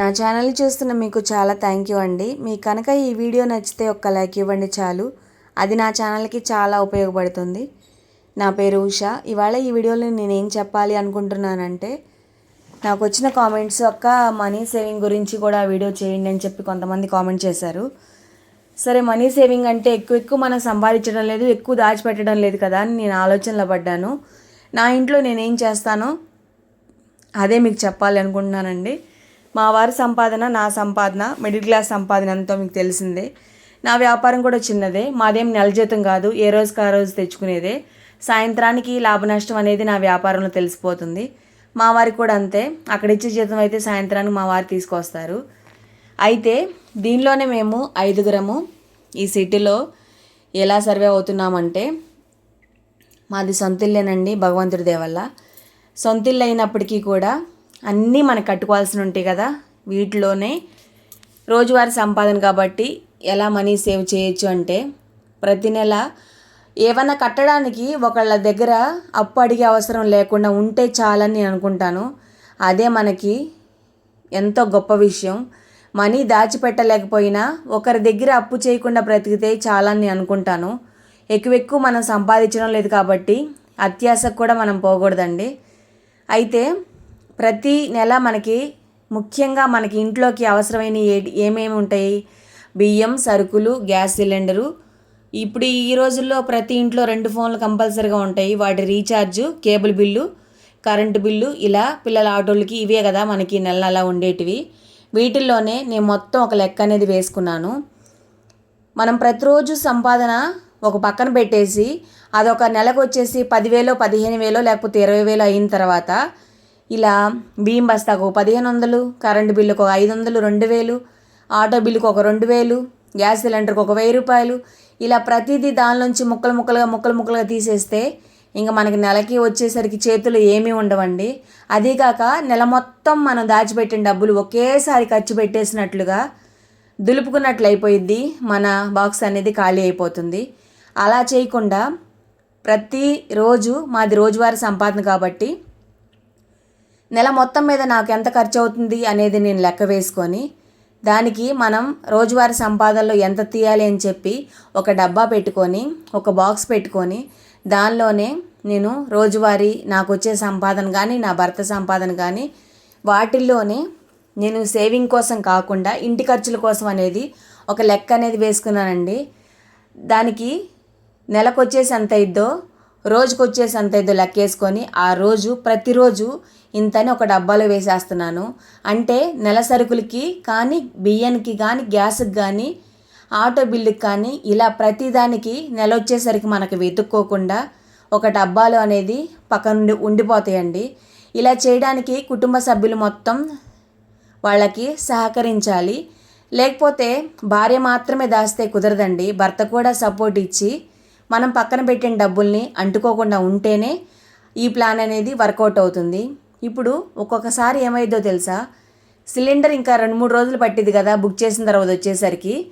నా ఛానల్ చూస్తున్న మీకు చాలా థ్యాంక్ యూ అండి. మీకు కనుక ఈ వీడియో నచ్చితే ఒక్క లైక్ ఇవ్వండి చాలు. అది నా ఛానల్కి చాలా ఉపయోగపడుతుంది. నా పేరు ఉష. ఇవాళ ఈ వీడియోలో నేనేం చెప్పాలి అనుకుంటున్నానంటే నాకు వచ్చిన కామెంట్స్ ఒక్క మనీ సేవింగ్ గురించి కూడా వీడియో చేయండి అని చెప్పి కొంతమంది కామెంట్ చేశారు. సరే మనీ సేవింగ్ అంటే ఎక్కువ ఎక్కువ మనం సంపాదించడం లేదు ఎక్కువ దాచిపెట్టడం లేదు కదా అని నేను ఆలోచనలో పడ్డాను. నా ఇంట్లో నేనేం చేస్తానో అదే మీకు చెప్పాలి అనుకుంటున్నానండి. మా వారి సంపాదన నా సంపాదన మిడిల్ క్లాస్ సంపాదన అంతా మీకు తెలిసిందే. నా వ్యాపారం కూడా చిన్నదే. మాదేం నెల జీతం కాదు. ఏ రోజుకి ఆ రోజు తెచ్చుకునేదే. సాయంత్రానికి లాభ నష్టం అనేది నా వ్యాపారంలో తెలిసిపోతుంది. మా వారికి కూడా అంతే. అక్కడ ఇచ్చే జీతం అయితే సాయంత్రానికి మా వారు తీసుకొస్తారు. అయితే దీనిలోనే మేము ఐదుగురము ఈ సిటీలో ఎలా సర్వే అవుతున్నామంటే మాది సొంతిల్లేనండి భగవంతుడి దేవల్ల. సొంతిల్లు అయినప్పటికీ కూడా అన్నీ మనకు కట్టుకోవాల్సి ఉంటాయి కదా. వీటిలోనే రోజువారీ సంపాదన కాబట్టి ఎలా మనీ సేవ్ చేయొచ్చు అంటే ప్రతి నెల ఏమన్నా కట్టడానికి ఒకళ్ళ దగ్గర అప్పు అడిగే అవసరం లేకుండా ఉంటే చాలని నేను అనుకుంటాను. అదే మనకి ఎంతో గొప్ప విషయం. మనీ దాచిపెట్టలేకపోయినా ఒకరి దగ్గర అప్పు చేయకుండా బ్రతికితే చాలని నేను అనుకుంటాను. ఎక్కువ ఎక్కువ మనం సంపాదించడం లేదు కాబట్టి అత్యాశకు కూడా మనం పోకూడదండి. అయితే ప్రతి నెల మనకి ముఖ్యంగా మనకి ఇంట్లోకి అవసరమైన ఏ ఏమేమి ఉంటాయి? బియ్యం సరుకులు గ్యాస్ సిలిండరు. ఇప్పుడు ఈ రోజుల్లో ప్రతి ఇంట్లో రెండు ఫోన్లు కంపల్సరీగా ఉంటాయి. వాటి recharge cable bill current bill. ఇలా పిల్లల ఆటోలకి ఇవే కదా మనకి నెల నెల ఉండేటివి. వీటిల్లోనే నేను మొత్తం ఒక లెక్క అనేది వేసుకున్నాను. మనం ప్రతిరోజు సంపాదన ఒక పక్కన పెట్టేసి అదొక నెలకు వచ్చేసి పదివేలో పదిహేను వేలో లేకపోతే ఇరవై వేలు అయిన తర్వాత ఇలా బియ్యం బస్తాకు పదిహేను వందలు కరెంటు బిల్లుకు ఒక ఐదు వందలు రెండు వేలు ఆటో బిల్లుకు ఒక రెండు వేలు గ్యాస్ సిలిండర్కి ఒక వెయ్యి రూపాయలు. ఇలా ప్రతిదీ దానిలోంచి ముక్కలు ముక్కలుగా ముక్కలు ముక్కలుగా తీసేస్తే ఇంకా మనకి నెలకి వచ్చేసరికి చేతులు ఏమీ ఉండవండి. అదీకాక నెల మొత్తం మనం దాచిపెట్టిన డబ్బులు ఒకేసారి ఖర్చు పెట్టేసినట్లుగా దులుపుకున్నట్లు అయిపోయిద్ది మన బాక్స్ అనేది ఖాళీ అయిపోతుంది. అలా చేయకుండా ప్రతిరోజు మాది రోజువారీ సంపాదన కాబట్టి నెల మొత్తం మీద నాకు ఎంత ఖర్చు అవుతుంది అనేది నేను లెక్క వేసుకొని దానికి మనం రోజువారీ సంపాదనలో ఎంత తీయాలి అని చెప్పి ఒక డబ్బా పెట్టుకొని ఒక బాక్స్ పెట్టుకొని దానిలోనే నేను రోజువారీ నాకు వచ్చే సంపాదన కానీ నా భర్త సంపాదన కానీ వాటిల్లోనే నేను సేవింగ్ కోసం కాకుండా ఇంటి ఖర్చుల కోసం అనేది ఒక లెక్క అనేది వేసుకున్నానండి. దానికి నెలకు వచ్చేసి ఎంత అయిద్దో రోజుకు వచ్చేసి అంత ఇద్దో లెక్కేసుకొని ఆ రోజు ప్రతిరోజు ఇంతని ఒక డబ్బాలో వేసేస్తున్నాను. అంటే నెల సరుకులకి కానీ బియ్యానికి కానీ గ్యాస్కి కానీ ఆటో బిల్లుకి కానీ ఇలా ప్రతిదానికి నెల వచ్చేసరికి మనకు వెతుక్కోకుండా ఒక డబ్బాలో అనేది పక్కన ఉండిపోతాయండి. ఇలా చేయడానికి కుటుంబ సభ్యులు మొత్తం వాళ్ళకి సహకరించాలి. లేకపోతే భార్య మాత్రమే దాస్తే కుదరదండి. భర్త కూడా సపోర్ట్ ఇచ్చి మనం పక్కన పెట్టిన డబ్బుల్ని అంటుకోకుండా ఉంటేనే ఈ ప్లాన్ అనేది వర్కౌట్ అవుతుంది. ఇప్పుడు ఒక్కొక్కసారి ఏమైందో తెలుసా? సిలిండర్ ఇంకా రెండు మూడు రోజులు పట్టింది కదా బుక్ చేసిన తర్వాత వచ్చేసరికి.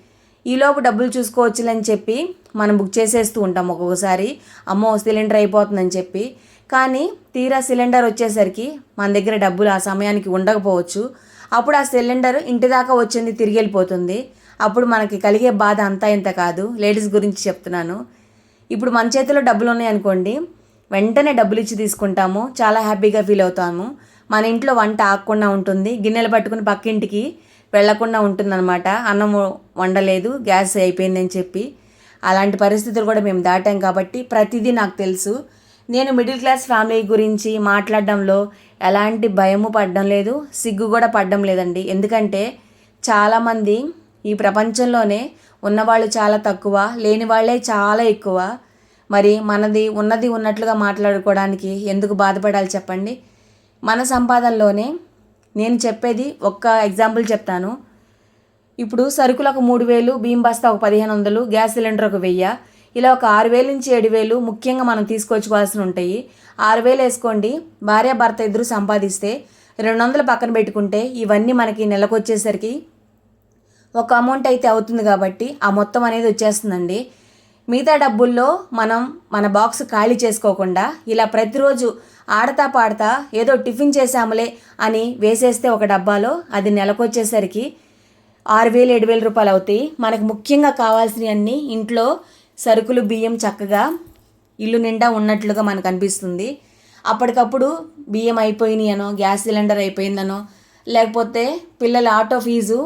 ఈలోపు డబ్బులు చూసుకోవచ్చులని చెప్పి మనం బుక్ చేసేస్తూ ఉంటాం ఒక్కొక్కసారి. అమ్మో సిలిండర్ అయిపోతుందని చెప్పి. కానీ తీరా సిలిండర్ వచ్చేసరికి మన దగ్గర డబ్బులు ఆ సమయానికి ఉండకపోవచ్చు. అప్పుడు ఆ సిలిండర్ ఇంటి దాకా వచ్చింది తిరిగి వెళ్ళిపోతుంది. అప్పుడు మనకి కలిగే బాధ అంతా ఇంత కాదు. లేడీస్ గురించి చెప్తున్నాను. ఇప్పుడు మన చేతిలో డబ్బులు ఉన్నాయనుకోండి వెంటనే డబ్బులు ఇచ్చి తీసుకుంటాము. చాలా హ్యాపీగా ఫీల్ అవుతాము. మన ఇంట్లో వంట ఆగకుండా ఉంటుంది. గిన్నెలు పట్టుకుని పక్కింటికి వెళ్ళకుండా ఉంటుందన్నమాట. అన్నం వండలేదు గ్యాస్ అయిపోయిందని చెప్పి. అలాంటి పరిస్థితులు కూడా మేము దాటాం కాబట్టి ప్రతిదీ నాకు తెలుసు. నేను మిడిల్ క్లాస్ ఫ్యామిలీ గురించి మాట్లాడడంలో ఎలాంటి భయము పడడం లేదు సిగ్గు కూడా పడడం లేదండి. ఎందుకంటే చాలామంది ఈ ప్రపంచంలోనే ఉన్నవాళ్ళు చాలా తక్కువ లేని వాళ్ళే చాలా ఎక్కువ. మరి మనది ఉన్నది ఉన్నట్లుగా మాట్లాడుకోవడానికి ఎందుకు బాధపడాలి చెప్పండి? మన సంపాదనలోనే నేను చెప్పేది ఒక్క ఎగ్జాంపుల్ చెప్తాను. ఇప్పుడు సరుకులు ఒక మూడు వేలు బియ్యం బస్తా ఒక పదిహేను వందలు గ్యాస్ సిలిండర్ ఒక వెయ్యి. ఇలా ఒక ఆరు వేలు నుంచి ఏడు వేలు ముఖ్యంగా మనం తీసుకొచ్చుకోవాల్సి ఉంటాయి. ఆరు వేలు వేసుకోండి భార్య భర్త ఇద్దరు సంపాదిస్తే రెండు వందలు పక్కన పెట్టుకుంటే ఇవన్నీ మనకి నెలకు వచ్చేసరికి ఒక అమౌంట్ అయితే అవుతుంది కాబట్టి ఆ మొత్తం అనేది వచ్చేస్తుందండి. మిగతా డబ్బుల్లో మనం మన బాక్స్ ఖాళీ చేసుకోకుండా ఇలా ప్రతిరోజు ఆడతా పాడతా ఏదో టిఫిన్ చేసాములే అని వేసేస్తే ఒక డబ్బాలో అది నెలకొచ్చేసరికి ఆరు వేలు ఏడు వేల రూపాయలు అవుతాయి. మనకు ముఖ్యంగా కావాల్సినవన్నీ ఇంట్లో సరుకులు బియ్యం చక్కగా ఇల్లు నిండా ఉన్నట్లుగా మనకు అనిపిస్తుంది. అప్పటికప్పుడు బియ్యం అయిపోయినాయనో గ్యాస్ సిలిండర్ అయిపోయిందనో లేకపోతే పిల్లల ఆటో ఫీజు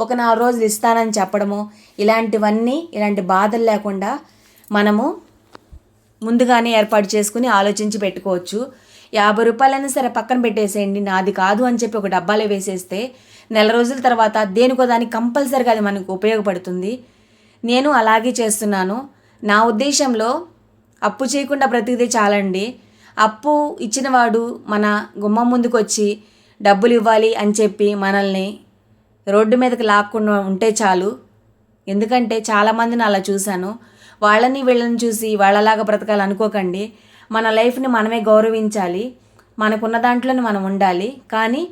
ఒక నాలుగు రోజులు ఇస్తానని చెప్పడము ఇలాంటివన్నీ ఇలాంటి బాధలు లేకుండా మనము ముందుగానే ఏర్పాటు చేసుకుని ఆలోచించి పెట్టుకోవచ్చు. యాభై రూపాయలైనా సరే పక్కన పెట్టేసేయండి నాది కాదు అని చెప్పి ఒక డబ్బాలో వేసేస్తే నెల రోజుల తర్వాత దేనికో దానికి కంపల్సరిగా అది మనకు ఉపయోగపడుతుంది. నేను అలాగే చేస్తున్నాను. నా ఉద్దేశంలో అప్పు చేయకుండా బ్రతికితే చాలండి. అప్పు ఇచ్చినవాడు మన గుమ్మం ముందుకు వచ్చి డబ్బులు ఇవ్వాలి అని చెప్పి మనల్ని రోడ్డు మీదకి లాక్కుండా ఉంటే చాలు. ఎందుకంటే చాలామందిని అలా చూశాను. వాళ్ళని వీళ్ళని చూసి వాళ్ళలాగా బ్రతకాలి అనుకోకండి మన లైఫ్ని మనమే గౌరవించాలి. మనకున్న దాంట్లోనే మనం ఉండాలి. కానీ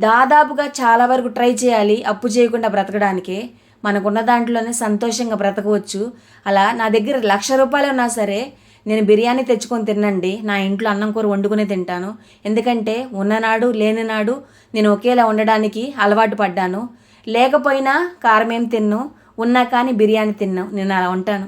దాదాపుగా చాలా వరకు ట్రై చేయాలి అప్పు చేయకుండా బ్రతకడానికి. మనకున్న దాంట్లోనే సంతోషంగా బ్రతకవచ్చు. అలా నా దగ్గర లక్ష రూపాయలు ఉన్నా సరే నేను బిర్యానీ తెచ్చుకొని తినండి నా ఇంట్లో అన్నం కూర వండుకునే తింటాను. ఎందుకంటే ఉన్ననాడు లేనినాడు నేను ఒకేలా ఉండడానికి అలవాటు పడ్డాను. లేకపోయినా కారం ఏం తిన్ను. ఉన్నా కానీ బిర్యానీ తిన్నాను నేను అలా ఉంటాను.